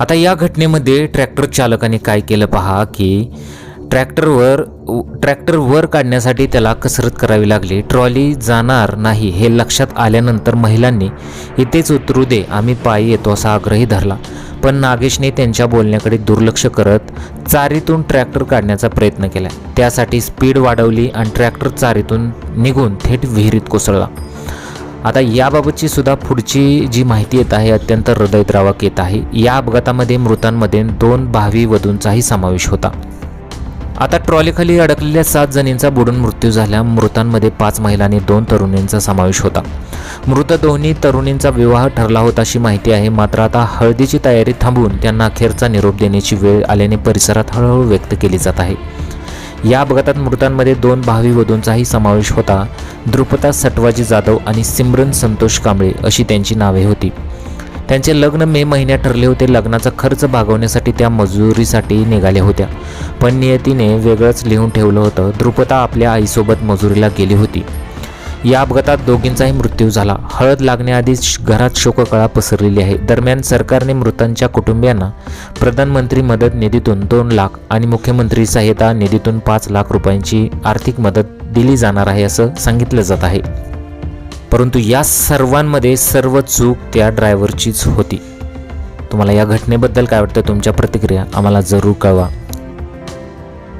आता या घटनेमध्ये ट्रॅक्टर चालकाने काय केलं पहा की ट्रॅक्टरवर ट्रॅक्टर वर काढण्यासाठी त्याला कसरत करावी लागली. ट्रॉली जाणार नाही हे लक्षात आल्यानंतर महिलांनी इथेच उतरू दे आम्ही पायी येतो असा आग्रही धरला. पण नागेशने त्यांच्या बोलण्याकडे दुर्लक्ष करत चारीतून ट्रॅक्टर काढण्याचा प्रयत्न केला. त्यासाठी स्पीड वाढवली आणि ट्रॅक्टर चारीतून निघून थेट विहिरीत कोसळला. आता याबाबतची सुद्धा पुढची जी माहिती येत आहे अत्यंत हृदयद्रावक येत आहे. या अपघातामध्ये मृतांमध्ये दोन भावी वधूंचाही समावेश होता. आता ट्रॉलीखाली अडकलेल्या सात जणींचा बुडून मृत्यू झाल्या मृतांमध्ये पाच महिला आणि दोन तरुणींचा समावेश होता. मृत दोन्ही तरुणींचा विवाह ठरला होता अशी माहिती आहे. मात्र आता हळदीची तयारी थांबवून त्यांना अखेरचा निरोप देण्याची वेळ आल्याने परिसरात हळूहळू व्यक्त केली जात आहे. या अपघातात मृतांमध्ये दोन भावी वधूंचाही समावेश होता. द्रुपदा सटवाजी जाधव आणि सिमरन संतोष कांबळे अशी त्यांची नावे होती. त्यांचे लग्न मे महिन्यात ठरले होते. लग्नाचा खर्च भागवण्यासाठी त्या मजुरीसाठी निघाल्या होत्या. पण नियतीने वेगळंच लिहून ठेवलं होतं. द्रुपदा आपल्या आईसोबत मजुरीला गेली होती. या अपघातात दोघींचाही मृत्यू झाला. हळद लागण्याआधीच घरात शोककळा पसरलेली आहे. दरम्यान सरकारने मृतांच्या कुटुंबियांना प्रधानमंत्री मदत निधीतून दोन लाख आणि मुख्यमंत्री सहायता निधीतून पाच लाख रुपयांची आर्थिक मदत दिली जाणार आहे असं सांगितलं जात आहे. परंतु या सर्वांमध्ये सर्व चूक त्या ड्रायव्हरचीच होती. तुम्हाला या घटनेबद्दल काय वाटतं? तुमच्या प्रतिक्रिया आम्हाला जरूर कळवा.